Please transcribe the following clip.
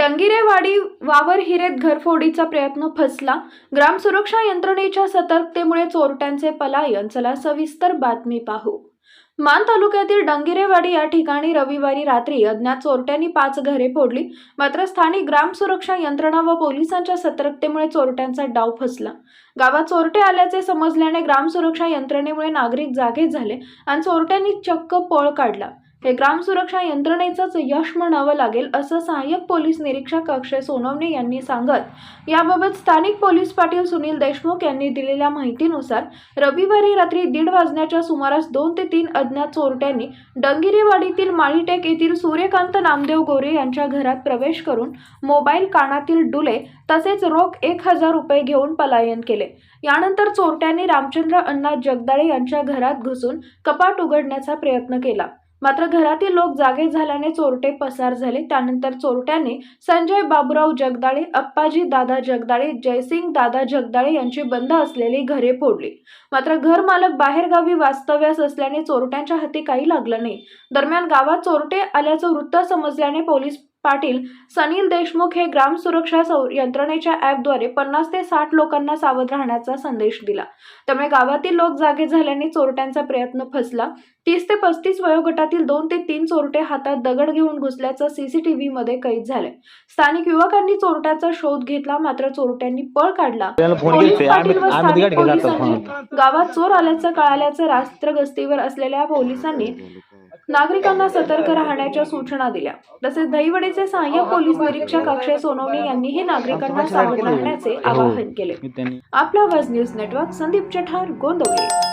डंगिरेवाडी वावर हिरेत घरफोडीचा प्रयत्न फसला. ग्राम सुरक्षा यंत्रणेच्या सतर्कतेमुळे चोरट्यांचे पलायन. चला सविस्तर बातमी पाहू. मान तालुक्यातील डंगिरेवाडी या ठिकाणी रविवारी रात्री अज्ञात चोरट्यांनी पाच घरे फोडली. मात्र स्थानिक ग्राम सुरक्षा यंत्रणा व पोलिसांच्या सतर्कतेमुळे चोरट्यांचा डाव फसला. गावात चोरटे आल्याचे समजल्याने ग्राम सुरक्षा यंत्रणेमुळे नागरिक जागे झाले आणि चोरट्यांनी चक्क पळ काढला. हे ग्राम सुरक्षा यंत्रणेचंच यश म्हणावं लागेल असं सहाय्यक पोलीस निरीक्षक अक्षय सोनवणे यांनी सांगत. याबाबत स्थानिक पोलीस पाटील सुनील देशमुख यांनी दिलेल्या माहितीनुसार रविवारी रात्री दीड वाजण्याच्या सुमारास दोन ते तीन अज्ञात चोरट्यांनी डंगिरेवाडीतील माळीटेक येथील सूर्यकांत नामदेव गोरे यांच्या घरात प्रवेश करून मोबाईल कानातील डुले तसेच रोख एक हजार रुपये घेऊन पलायन केले. यानंतर चोरट्यांनी रामचंद्र अण्णा जगदाळे यांच्या घरात घुसून कपाट उघडण्याचा प्रयत्न केला. मात्र घरातील लोक जागे झाल्याने चोरटे पसार झाले. त्यानंतर चोरट्याने संजय बाबुराव जगदाळे अप्पाजी दादा जगदाळे जयसिंग दादा जगदाळे यांची बंद असलेली घरे फोडली. मात्र घर मालक बाहेरगावी वास्तव्यास असल्याने चोरट्यांच्या हाती काही लागलं नाही. दरम्यान गावात चोरटे आल्याचं वृत्त समजल्याने पोलीस पाटील सनील देशमुख हे ग्राम सुरक्षा यंत्रणेच्या ॲपद्वारे पन्नास ते साठ लोकांना सावध राहण्याचा संदेश दिला. त्यामुळे गावातील लोक जागे झाल्याने चोरट्यांचा प्रयत्न फसला. तीस ते पस्तीस वयोगटातील दोन ते तीन चोरटे हातात दगड घेऊन घुसल्याचं सीसीटीव्ही मध्ये कैद झालंय. स्थानिक युवकांनी चोरट्याचा शोध घेतला मात्र चोरट्यांनी पळ काढला. गावात चोर आल्याचं कळाल्याचं रात्र गस्तीवर असलेल्या पोलिसांनी नागरिकांना सतर्क राहण्याच्या सूचना दिल्या. तसेच दहिवडेचे सहाय्यक पोलीस निरीक्षक अक्षय सोनवणे यांनीही नागरिकांना सावध राहण्याचे आवाहन केले. आपला वाज न्यूज नेटवर्क संदीप चठार गोंदवले.